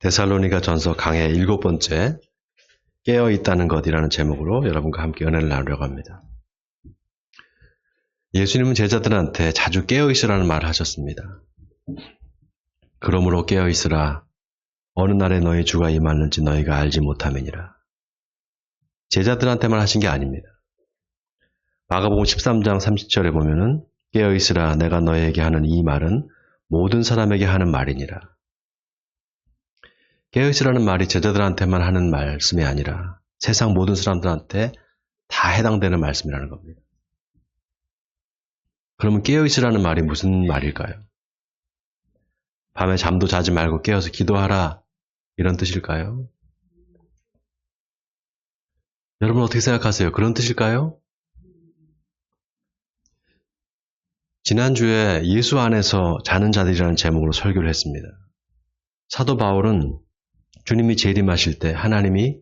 데살로니가 전서 강의 일곱 번째 깨어 있다는 것이라는 제목으로 여러분과 함께 은혜를 나누려고 합니다. 예수님은 제자들한테 자주 깨어 있으라는 말을 하셨습니다. 그러므로 깨어 있으라 어느 날에 너희 주가 임하는지 너희가 알지 못함이니라. 제자들한테만 하신 게 아닙니다. 마가복음 13장 30절에 보면은 깨어 있으라 내가 너희에게 하는 이 말은 모든 사람에게 하는 말이니라. 깨어있으라는 말이 제자들한테만 하는 말씀이 아니라 세상 모든 사람들한테 다 해당되는 말씀이라는 겁니다. 그러면 깨어있으라는 말이 무슨 말일까요? 밤에 잠도 자지 말고 깨어서 기도하라 이런 뜻일까요? 여러분 어떻게 생각하세요? 그런 뜻일까요? 지난주에 예수 안에서 자는 자들이라는 제목으로 설교를 했습니다. 사도 바울은 주님이 재림하실 때 하나님이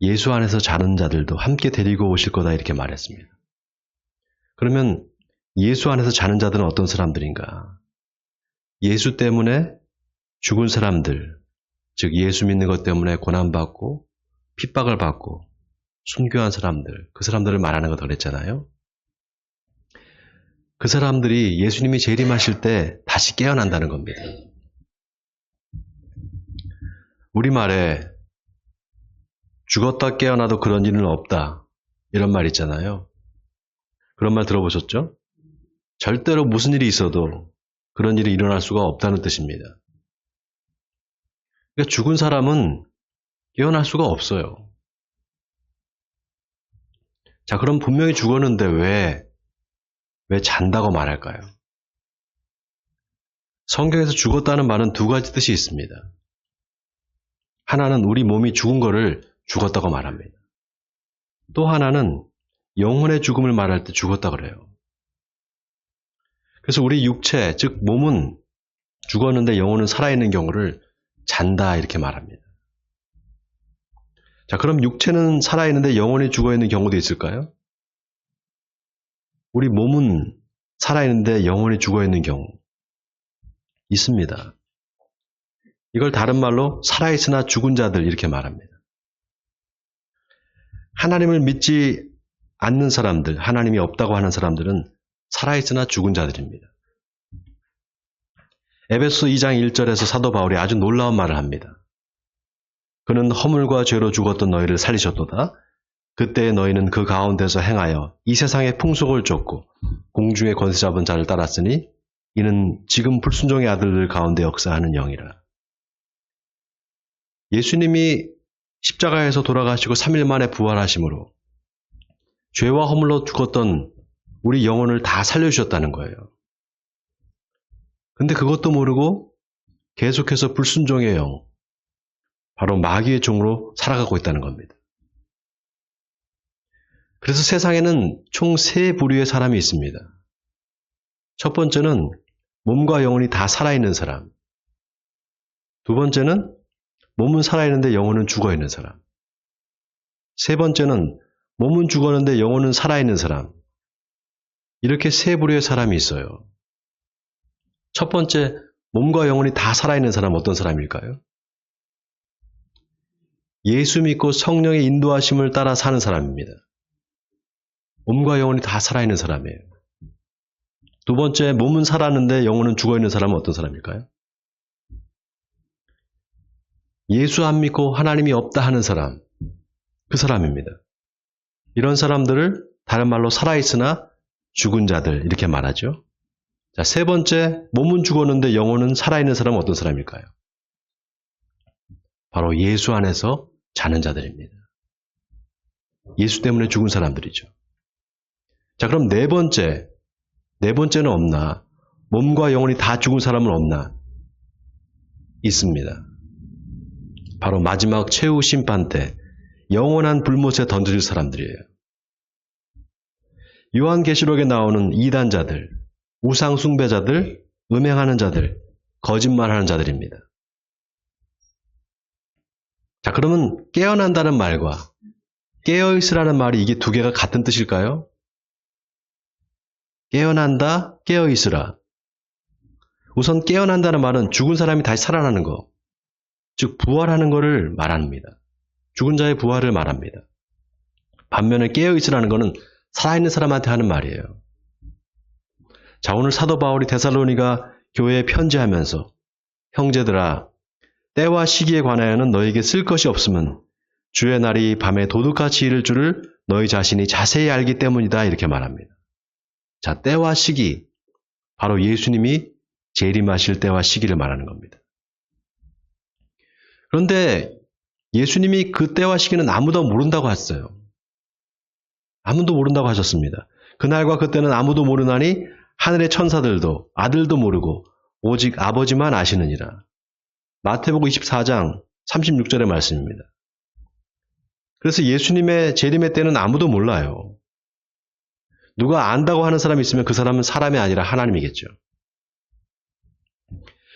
예수 안에서 자는 자들도 함께 데리고 오실 거다 이렇게 말했습니다. 그러면 예수 안에서 자는 자들은 어떤 사람들인가? 예수 때문에 죽은 사람들, 즉 예수 믿는 것 때문에 고난받고 핍박을 받고 순교한 사람들, 그 사람들을 말하는 거다 그랬잖아요. 그 사람들이 예수님이 재림하실 때 다시 깨어난다는 겁니다. 우리말에 죽었다 깨어나도 그런 일은 없다. 이런 말 있잖아요. 그런 말 들어보셨죠? 절대로 무슨 일이 있어도 그런 일이 일어날 수가 없다는 뜻입니다. 그러니까 죽은 사람은 깨어날 수가 없어요. 자, 그럼 분명히 죽었는데 왜, 왜 잔다고 말할까요? 성경에서 죽었다는 말은 두 가지 뜻이 있습니다. 하나는 우리 몸이 죽은 거를 죽었다고 말합니다. 또 하나는 영혼의 죽음을 말할 때 죽었다 그래요. 그래서 우리 육체, 즉 몸은 죽었는데 영혼은 살아있는 경우를 잔다 이렇게 말합니다. 자, 그럼 육체는 살아있는데 영혼이 죽어있는 경우도 있을까요? 우리 몸은 살아있는데 영혼이 죽어있는 경우 있습니다. 이걸 다른 말로 살아있으나 죽은 자들 이렇게 말합니다. 하나님을 믿지 않는 사람들, 하나님이 없다고 하는 사람들은 살아있으나 죽은 자들입니다. 에베소 2장 1절에서 사도 바울이 아주 놀라운 말을 합니다. 그는 허물과 죄로 죽었던 너희를 살리셨도다. 그때 너희는 그 가운데서 행하여 이 세상의 풍속을 쫓고 공중의 권세 잡은 자를 따랐으니 이는 지금 불순종의 아들들 가운데 역사하는 영이라. 예수님이 십자가에서 돌아가시고 3일 만에 부활하심으로 죄와 허물로 죽었던 우리 영혼을 다 살려주셨다는 거예요. 근데 그것도 모르고 계속해서 불순종의 영, 바로 마귀의 종으로 살아가고 있다는 겁니다. 그래서 세상에는 총 세 부류의 사람이 있습니다. 첫 번째는 몸과 영혼이 다 살아있는 사람. 두 번째는 몸은 살아있는데 영혼은 죽어있는 사람. 세 번째는 몸은 죽었는데 영혼은 살아있는 사람. 이렇게 세 부류의 사람이 있어요. 첫 번째, 몸과 영혼이 다 살아있는 사람 어떤 사람일까요? 예수 믿고 성령의 인도하심을 따라 사는 사람입니다. 몸과 영혼이 다 살아있는 사람이에요. 두 번째, 몸은 살았는데 영혼은 죽어있는 사람은 어떤 사람일까요? 예수 안 믿고 하나님이 없다 하는 사람, 그 사람입니다. 이런 사람들을 다른 말로 살아있으나 죽은 자들, 이렇게 말하죠. 자, 세 번째, 몸은 죽었는데 영혼은 살아있는 사람은 어떤 사람일까요? 바로 예수 안에서 자는 자들입니다. 예수 때문에 죽은 사람들이죠. 자, 그럼 네 번째, 네 번째는 없나? 몸과 영혼이 다 죽은 사람은 없나? 있습니다. 바로 마지막 최후 심판 때 영원한 불못에 던져질 사람들이에요. 요한계시록에 나오는 이단자들, 우상숭배자들, 음행하는 자들, 거짓말하는 자들입니다. 자, 그러면 깨어난다는 말과 깨어있으라는 말이 이게 두 개가 같은 뜻일까요? 깨어난다, 깨어있으라. 우선 깨어난다는 말은 죽은 사람이 다시 살아나는 거. 즉 부활하는 것을 말합니다. 죽은 자의 부활을 말합니다. 반면에 깨어 있으라는 것은 살아있는 사람한테 하는 말이에요. 자, 오늘 사도 바울이 데살로니가 교회에 편지하면서 형제들아 때와 시기에 관하여는 너에게 쓸 것이 없으면 주의 날이 밤에 도둑같이 이를 줄을 너희 자신이 자세히 알기 때문이다 이렇게 말합니다. 자, 때와 시기 바로 예수님이 재림하실 때와 시기를 말하는 겁니다. 그런데 예수님이 그 때와 시기는 아무도 모른다고 했어요. 아무도 모른다고 하셨습니다. 그날과 그때는 아무도 모르나니 하늘의 천사들도 아들도 모르고 오직 아버지만 아시느니라. 마태복음 24장 36절의 말씀입니다. 그래서 예수님의 재림의 때는 아무도 몰라요. 누가 안다고 하는 사람이 있으면 그 사람은 사람이 아니라 하나님이겠죠.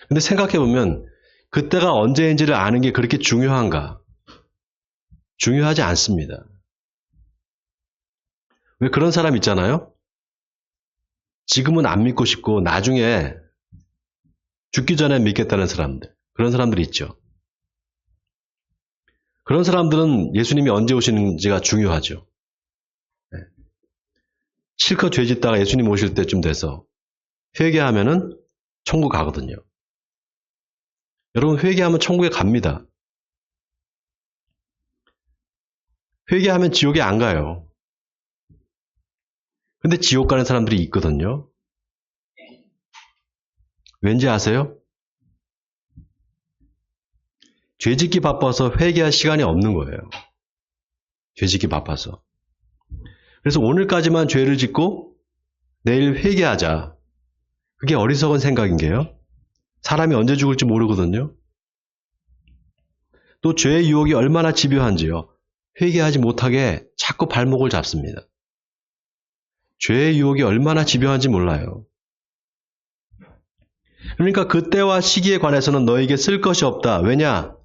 근데 생각해보면 그때가 언제인지를 아는 게 그렇게 중요한가? 중요하지 않습니다. 왜 그런 사람 있잖아요? 지금은 안 믿고 싶고 나중에 죽기 전에 믿겠다는 사람들. 그런 사람들이 있죠. 그런 사람들은 예수님이 언제 오시는지가 중요하죠. 네. 실컷 죄 짓다가 예수님 오실 때쯤 돼서 회개하면은 천국 가거든요. 여러분 회개하면 천국에 갑니다. 회개하면 지옥에 안 가요. 근데 지옥 가는 사람들이 있거든요. 왠지 아세요? 죄 짓기 바빠서 회개할 시간이 없는 거예요. 죄 짓기 바빠서. 그래서 오늘까지만 죄를 짓고 내일 회개하자. 그게 어리석은 생각인 게요. 사람이 언제 죽을지 모르거든요. 또 죄의 유혹이 얼마나 집요한지요. 회개하지 못하게 자꾸 발목을 잡습니다. 죄의 유혹이 얼마나 집요한지 몰라요. 그러니까 그때와 시기에 관해서는 너에게 쓸 것이 없다. 왜냐?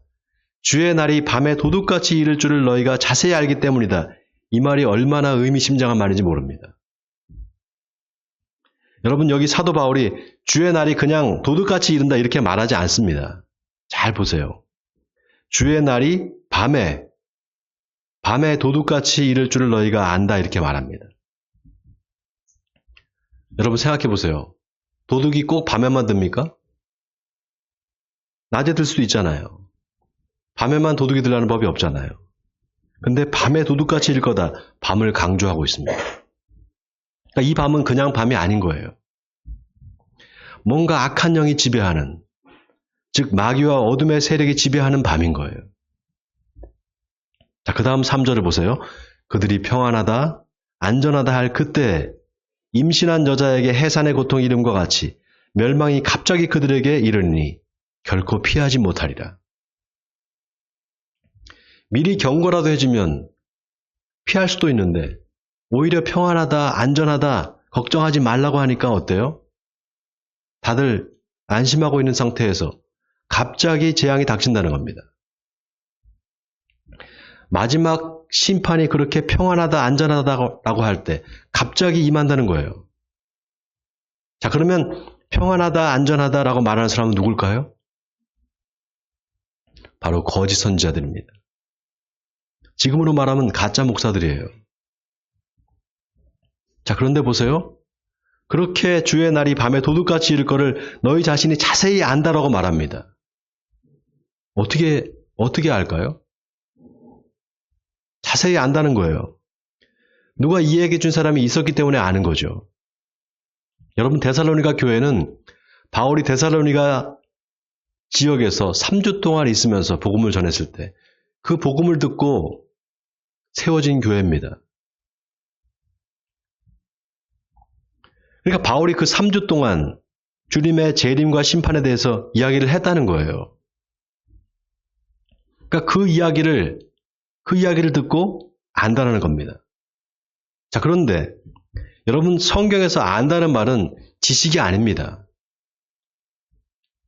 주의 날이 밤에 도둑같이 이를 줄을 너희가 자세히 알기 때문이다. 이 말이 얼마나 의미심장한 말인지 모릅니다. 여러분 여기 사도 바울이 주의 날이 그냥 도둑같이 이른다 이렇게 말하지 않습니다. 잘 보세요. 주의 날이 밤에 밤에 도둑같이 이를 줄을 너희가 안다 이렇게 말합니다. 여러분 생각해 보세요. 도둑이 꼭 밤에만 듭니까? 낮에 들 수도 있잖아요. 밤에만 도둑이 들라는 법이 없잖아요. 근데 밤에 도둑같이 일 거다. 밤을 강조하고 있습니다. 그러니까 이 밤은 그냥 밤이 아닌 거예요. 뭔가 악한 영이 지배하는, 즉 마귀와 어둠의 세력이 지배하는 밤인 거예요. 자, 그 다음 3절을 보세요. 그들이 평안하다, 안전하다 할 그때 임신한 여자에게 해산의 고통 이름과 같이 멸망이 갑자기 그들에게 이르니 결코 피하지 못하리라. 미리 경고라도 해주면 피할 수도 있는데 오히려 평안하다, 안전하다, 걱정하지 말라고 하니까 어때요? 다들 안심하고 있는 상태에서 갑자기 재앙이 닥친다는 겁니다. 마지막 심판이 그렇게 평안하다, 안전하다라고 할 때 갑자기 임한다는 거예요. 자, 그러면 평안하다, 안전하다라고 말하는 사람은 누굴까요? 바로 거짓 선지자들입니다. 지금으로 말하면 가짜 목사들이에요. 자, 그런데 보세요. 그렇게 주의 날이 밤에 도둑같이 이를 거를 너희 자신이 자세히 안다라고 말합니다. 어떻게, 어떻게 알까요? 자세히 안다는 거예요. 누가 이야기해 준 사람이 있었기 때문에 아는 거죠. 여러분, 데살로니가 교회는 바울이 데살로니가 지역에서 3주 동안 있으면서 복음을 전했을 때 그 복음을 듣고 세워진 교회입니다. 그러니까 바울이 그 3주 동안 주님의 재림과 심판에 대해서 이야기를 했다는 거예요. 그러니까 그 이야기를 그 이야기를 듣고 안다는 겁니다. 자, 그런데 여러분 성경에서 안다는 말은 지식이 아닙니다.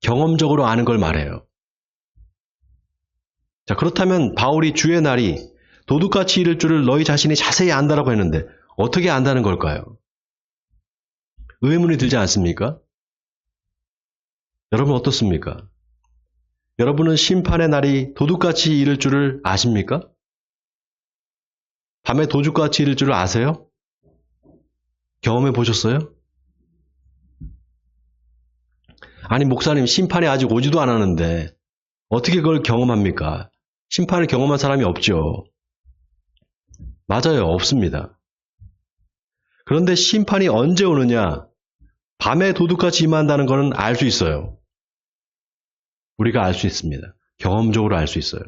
경험적으로 아는 걸 말해요. 자, 그렇다면 바울이 주의 날이 도둑같이 이를 줄을 너희 자신이 자세히 안다라고 했는데 어떻게 안다는 걸까요? 의문이 들지 않습니까? 여러분 어떻습니까? 여러분은 심판의 날이 도둑같이 이를 줄을 아십니까? 밤에 도둑같이 이를 줄을 아세요? 경험해 보셨어요? 아니, 목사님, 심판이 아직 오지도 않았는데, 어떻게 그걸 경험합니까? 심판을 경험한 사람이 없죠. 맞아요, 없습니다. 그런데 심판이 언제 오느냐? 밤에 도둑같이 임한다는 것은 알 수 있어요. 우리가 알 수 있습니다. 경험적으로 알 수 있어요.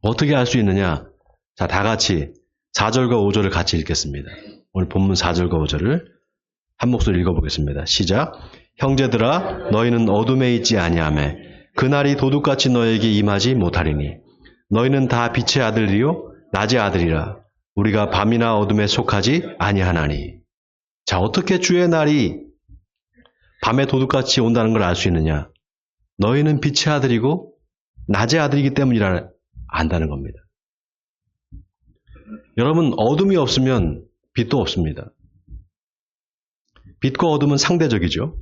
어떻게 알 수 있느냐? 자, 다 같이 4절과 5절을 같이 읽겠습니다. 오늘 본문 4절과 5절을 한 목소리 읽어보겠습니다. 시작. 형제들아, 너희는 어둠에 있지 아니하매 그날이 도둑같이 너에게 임하지 못하리니 너희는 다 빛의 아들이요 낮의 아들이라 우리가 밤이나 어둠에 속하지 아니하나니. 자, 어떻게 주의 날이 밤에 도둑같이 온다는 걸 알 수 있느냐? 너희는 빛의 아들이고 낮의 아들이기 때문이라 안다는 겁니다. 여러분, 어둠이 없으면 빛도 없습니다. 빛과 어둠은 상대적이죠.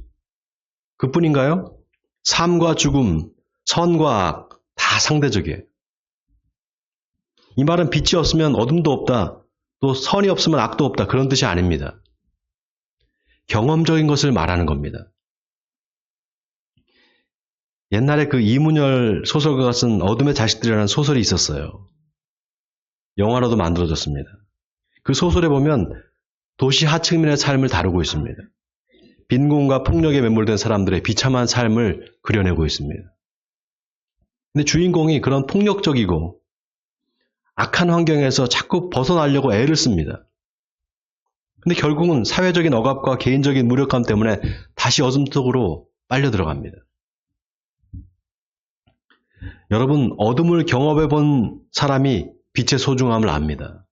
그뿐인가요? 삶과 죽음, 선과 악, 다 상대적이에요. 이 말은 빛이 없으면 어둠도 없다. 또 선이 없으면 악도 없다. 그런 뜻이 아닙니다. 경험적인 것을 말하는 겁니다. 옛날에 그 이문열 소설가가 쓴 어둠의 자식들이라는 소설이 있었어요. 영화로도 만들어졌습니다. 그 소설에 보면 도시 하층민의 삶을 다루고 있습니다. 빈곤과 폭력에 매몰된 사람들의 비참한 삶을 그려내고 있습니다. 근데 주인공이 그런 폭력적이고 악한 환경에서 자꾸 벗어나려고 애를 씁니다. 근데 결국은 사회적인 억압과 개인적인 무력감 때문에 다시 어둠 속으로 빨려 들어갑니다. 여러분, 어둠을 경험해 본 사람이 빛의 소중함을 압니다.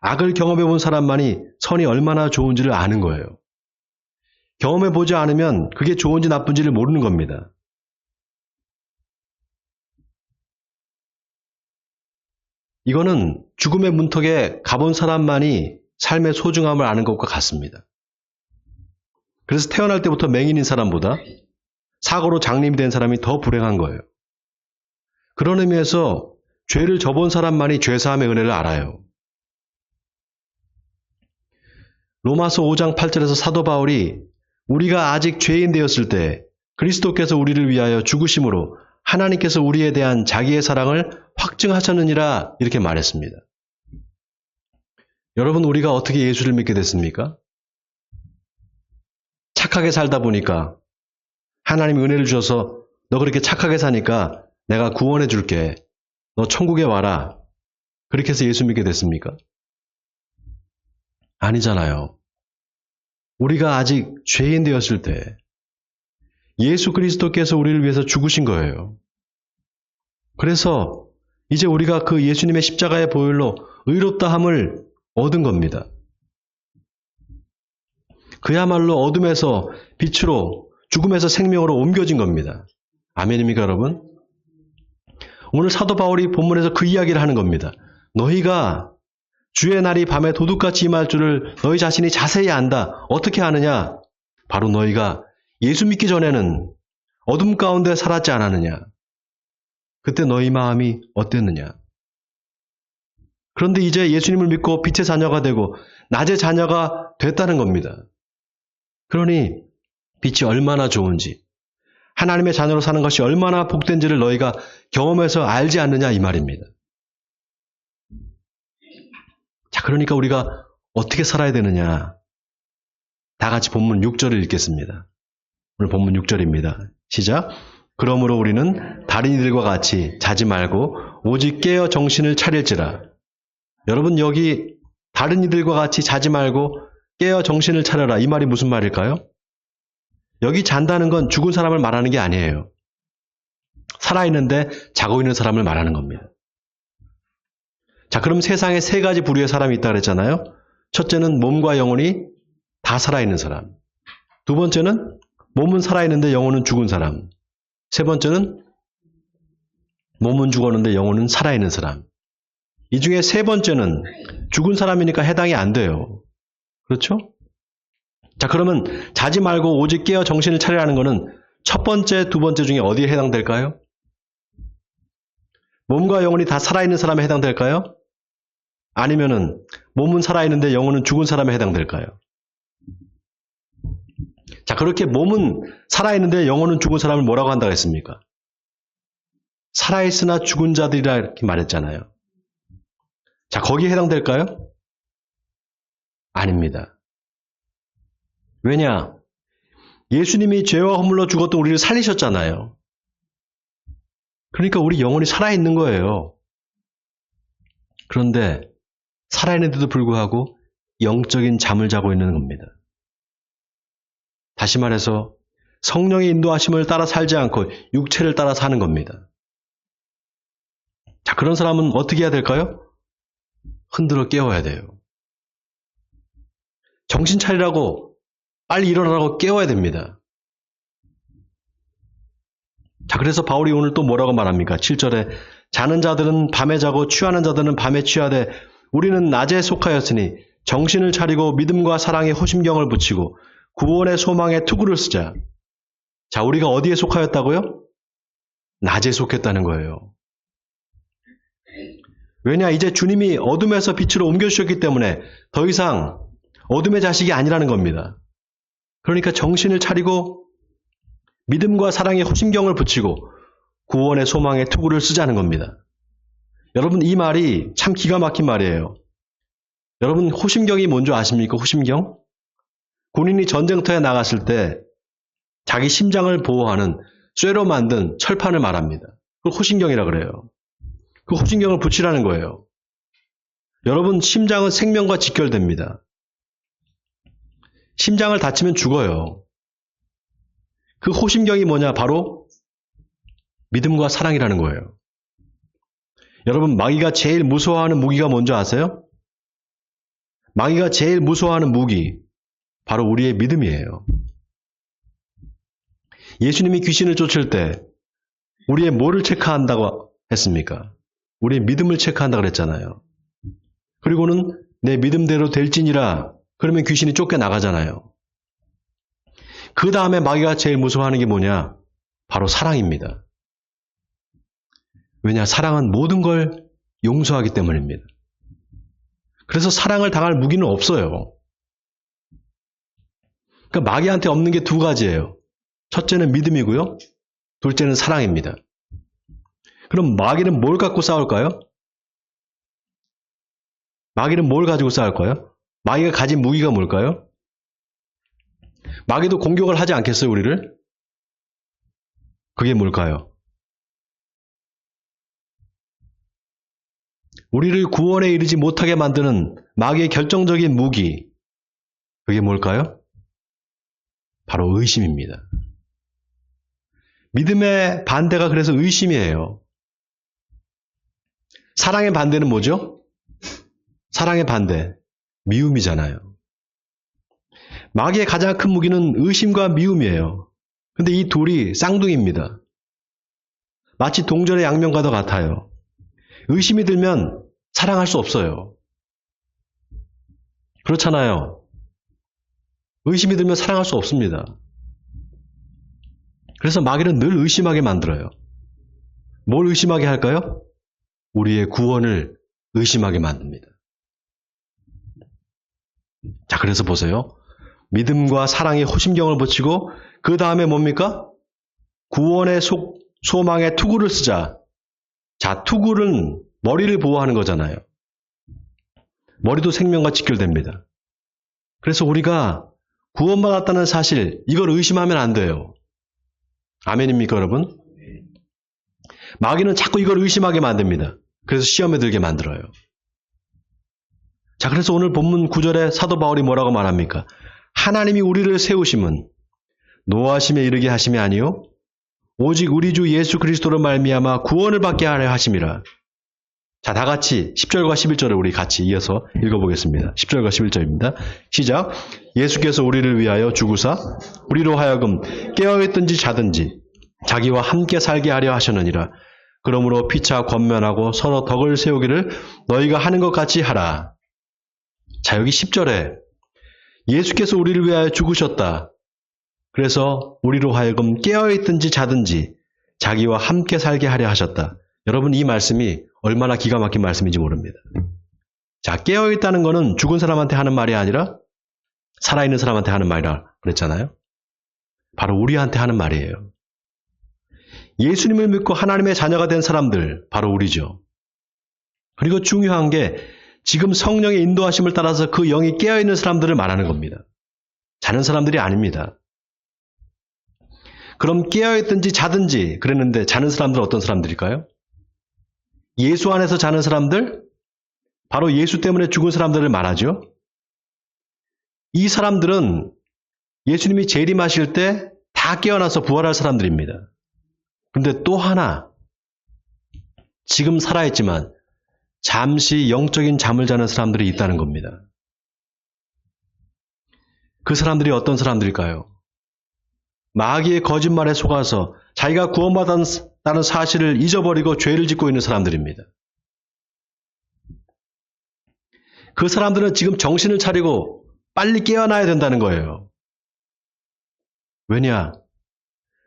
악을 경험해 본 사람만이 선이 얼마나 좋은지를 아는 거예요. 경험해 보지 않으면 그게 좋은지 나쁜지를 모르는 겁니다. 이거는 죽음의 문턱에 가본 사람만이 삶의 소중함을 아는 것과 같습니다. 그래서 태어날 때부터 맹인인 사람보다 사고로 장님이 된 사람이 더 불행한 거예요. 그런 의미에서 죄를 져본 사람만이 죄사함의 은혜를 알아요. 로마서 5장 8절에서 사도 바울이 우리가 아직 죄인 되었을 때 그리스도께서 우리를 위하여 죽으심으로 하나님께서 우리에 대한 자기의 사랑을 확증하셨느니라 이렇게 말했습니다. 여러분 우리가 어떻게 예수를 믿게 됐습니까? 착하게 살다 보니까 하나님이 은혜를 주셔서 너 그렇게 착하게 사니까 내가 구원해 줄게. 너 천국에 와라. 그렇게 해서 예수 믿게 됐습니까? 아니잖아요. 우리가 아직 죄인 되었을 때 예수 그리스도께서 우리를 위해서 죽으신 거예요. 그래서 이제 우리가 그 예수님의 십자가의 보혈로 의롭다함을 얻은 겁니다. 그야말로 어둠에서 빛으로 죽음에서 생명으로 옮겨진 겁니다. 아멘입니까, 여러분? 오늘 사도 바울이 본문에서 그 이야기를 하는 겁니다. 너희가 주의 날이 밤에 도둑같이 임할 줄을 너희 자신이 자세히 안다. 어떻게 아느냐? 바로 너희가 예수 믿기 전에는 어둠 가운데 살았지 않았느냐? 그때 너희 마음이 어땠느냐? 그런데 이제 예수님을 믿고 빛의 자녀가 되고 낮의 자녀가 됐다는 겁니다. 그러니 빛이 얼마나 좋은지, 하나님의 자녀로 사는 것이 얼마나 복된지를 너희가 경험해서 알지 않느냐 이 말입니다. 자, 그러니까 우리가 어떻게 살아야 되느냐? 다 같이 본문 6절을 읽겠습니다. 오늘 본문 6절입니다. 시작. 그러므로 우리는 다른 이들과 같이 자지 말고 오직 깨어 정신을 차릴지라. 여러분 여기 다른 이들과 같이 자지 말고 깨어 정신을 차려라. 이 말이 무슨 말일까요? 여기 잔다는 건 죽은 사람을 말하는 게 아니에요. 살아있는데 자고 있는 사람을 말하는 겁니다. 자, 그럼 세상에 세 가지 부류의 사람이 있다 그랬잖아요. 첫째는 몸과 영혼이 다 살아있는 사람. 두 번째는 몸은 살아있는데 영혼은 죽은 사람. 세 번째는 몸은 죽었는데 영혼은 살아있는 사람. 이 중에 세 번째는 죽은 사람이니까 해당이 안 돼요. 그렇죠? 자, 그러면 자지 말고 오직 깨어 정신을 차리라는 것은 첫 번째, 두 번째 중에 어디에 해당될까요? 몸과 영혼이 다 살아있는 사람에 해당될까요? 아니면은 몸은 살아있는데 영혼은 죽은 사람에 해당될까요? 자, 그렇게 몸은 살아있는데 영혼은 죽은 사람을 뭐라고 한다고 했습니까? 살아있으나 죽은 자들이라 이렇게 말했잖아요. 자, 거기에 해당될까요? 아닙니다. 왜냐? 예수님이 죄와 허물로 죽었던 우리를 살리셨잖아요. 그러니까 우리 영혼이 살아있는 거예요. 그런데 살아있는데도 불구하고 영적인 잠을 자고 있는 겁니다. 다시 말해서 성령의 인도하심을 따라 살지 않고 육체를 따라 사는 겁니다. 자, 그런 사람은 어떻게 해야 될까요? 흔들어 깨워야 돼요. 정신 차리라고 빨리 일어나라고 깨워야 됩니다. 자, 그래서 바울이 오늘 또 뭐라고 말합니까? 7절에 자는 자들은 밤에 자고 취하는 자들은 밤에 취하되 우리는 낮에 속하였으니 정신을 차리고 믿음과 사랑에 호심경을 붙이고 구원의 소망에 투구를 쓰자. 자, 우리가 어디에 속하였다고요? 낮에 속했다는 거예요. 왜냐, 이제 주님이 어둠에서 빛으로 옮겨주셨기 때문에 더 이상 어둠의 자식이 아니라는 겁니다. 그러니까 정신을 차리고 믿음과 사랑에 호심경을 붙이고 구원의 소망에 투구를 쓰자는 겁니다. 여러분, 이 말이 참 기가 막힌 말이에요. 여러분, 호심경이 뭔지 아십니까? 호심경? 군인이 전쟁터에 나갔을 때 자기 심장을 보호하는 쇠로 만든 철판을 말합니다. 그걸 호심경이라 그래요. 그 호심경을 붙이라는 거예요. 여러분, 심장은 생명과 직결됩니다. 심장을 다치면 죽어요. 그 호심경이 뭐냐? 바로 믿음과 사랑이라는 거예요. 여러분, 마귀가 제일 무서워하는 무기가 뭔지 아세요? 마귀가 제일 무서워하는 무기, 바로 우리의 믿음이에요. 예수님이 귀신을 쫓을 때 우리의 뭐를 체크한다고 했습니까? 우리의 믿음을 체크한다고 그랬잖아요. 그리고는 내 믿음대로 될지니라 그러면 귀신이 쫓겨나가잖아요. 그 다음에 마귀가 제일 무서워하는 게 뭐냐? 바로 사랑입니다. 왜냐? 사랑은 모든 걸 용서하기 때문입니다. 그래서 사랑을 당할 무기는 없어요. 그러니까 마귀한테 없는 게 두 가지예요. 첫째는 믿음이고요. 둘째는 사랑입니다. 그럼 마귀는 뭘 갖고 싸울까요? 마귀는 뭘 가지고 싸울까요? 마귀가 가진 무기가 뭘까요? 마귀도 공격을 하지 않겠어요, 우리를? 그게 뭘까요? 우리를 구원에 이르지 못하게 만드는 마귀의 결정적인 무기. 그게 뭘까요? 바로 의심입니다. 믿음의 반대가 그래서 의심이에요. 사랑의 반대는 뭐죠? 사랑의 반대. 미움이잖아요. 마귀의 가장 큰 무기는 의심과 미움이에요. 근데 이 둘이 쌍둥이입니다. 마치 동전의 양면과도 같아요. 의심이 들면 사랑할 수 없어요. 그렇잖아요. 의심이 들면 사랑할 수 없습니다. 그래서 마귀는 늘 의심하게 만들어요. 뭘 의심하게 할까요? 우리의 구원을 의심하게 만듭니다. 자, 그래서 보세요. 믿음과 사랑에 호심경을 붙이고 그 다음에 뭡니까? 구원의 소, 소망에 투구를 쓰자. 자, 투구는 머리를 보호하는 거잖아요. 머리도 생명과 직결됩니다. 그래서 우리가 구원받았다는 사실, 이걸 의심하면 안 돼요. 아멘입니까, 여러분? 마귀는 자꾸 이걸 의심하게 만듭니다. 그래서 시험에 들게 만들어요. 자, 그래서 오늘 본문 9절에 사도 바울이 뭐라고 말합니까? 하나님이 우리를 세우심은 노하심에 이르게 하심이 아니요 오직 우리 주 예수 그리스도로 말미암아 구원을 받게 하려 하심이라. 자, 다 같이 10절과 11절을 우리 같이 이어서 읽어보겠습니다. 10절과 11절입니다. 시작. 예수께서 우리를 위하여 죽으사 우리로 하여금 깨어 있든지 자든지 자기와 함께 살게 하려 하셨느니라. 그러므로 피차 권면하고 서로 덕을 세우기를 너희가 하는 것 같이 하라. 자, 여기 10절에 예수께서 우리를 위하여 죽으셨다. 그래서 우리로 하여금 깨어 있든지 자든지 자기와 함께 살게 하려 하셨다. 여러분 이 말씀이 얼마나 기가 막힌 말씀인지 모릅니다. 자, 깨어있다는 것은 죽은 사람한테 하는 말이 아니라 살아있는 사람한테 하는 말이라 그랬잖아요. 바로 우리한테 하는 말이에요. 예수님을 믿고 하나님의 자녀가 된 사람들, 바로 우리죠. 그리고 중요한 게 지금 성령의 인도하심을 따라서 그 영이 깨어있는 사람들을 말하는 겁니다. 자는 사람들이 아닙니다. 그럼 깨어있든지 자든지 그랬는데 자는 사람들은 어떤 사람들일까요? 예수 안에서 자는 사람들? 바로 예수 때문에 죽은 사람들을 말하죠. 이 사람들은 예수님이 재림하실 때 다 깨어나서 부활할 사람들입니다. 그런데 또 하나, 지금 살아있지만 잠시 영적인 잠을 자는 사람들이 있다는 겁니다. 그 사람들이 어떤 사람들일까요? 마귀의 거짓말에 속아서 자기가 구원받았 다는 사실을 잊어버리고 죄를 짓고 있는 사람들입니다. 그 사람들은 지금 정신을 차리고 빨리 깨어나야 된다는 거예요. 왜냐?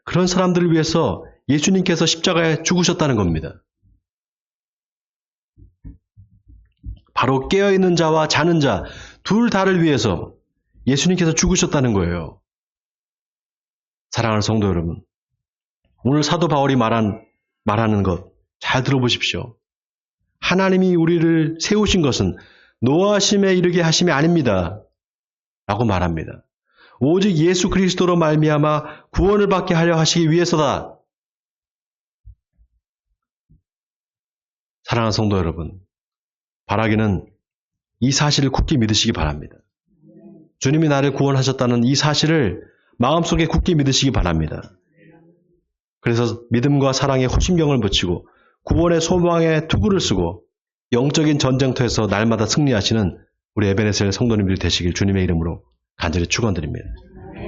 그런 사람들을 위해서 예수님께서 십자가에 죽으셨다는 겁니다. 바로 깨어있는 자와 자는 자, 둘 다를 위해서 예수님께서 죽으셨다는 거예요. 사랑하는 성도 여러분. 오늘 사도 바울이 말한, 말하는 것 잘 들어보십시오. 하나님이 우리를 세우신 것은 노하심에 이르게 하심이 아닙니다. 라고 말합니다. 오직 예수 그리스도로 말미암아 구원을 받게 하려 하시기 위해서다. 사랑하는 성도 여러분, 바라기는 이 사실을 굳게 믿으시기 바랍니다. 주님이 나를 구원하셨다는 이 사실을 마음속에 굳게 믿으시기 바랍니다. 그래서 믿음과 사랑에 호심경을 붙이고 구원의 소망에 투구를 쓰고 영적인 전쟁터에서 날마다 승리하시는 우리 에베네셀 성도님들 되시길 주님의 이름으로 간절히 축원드립니다.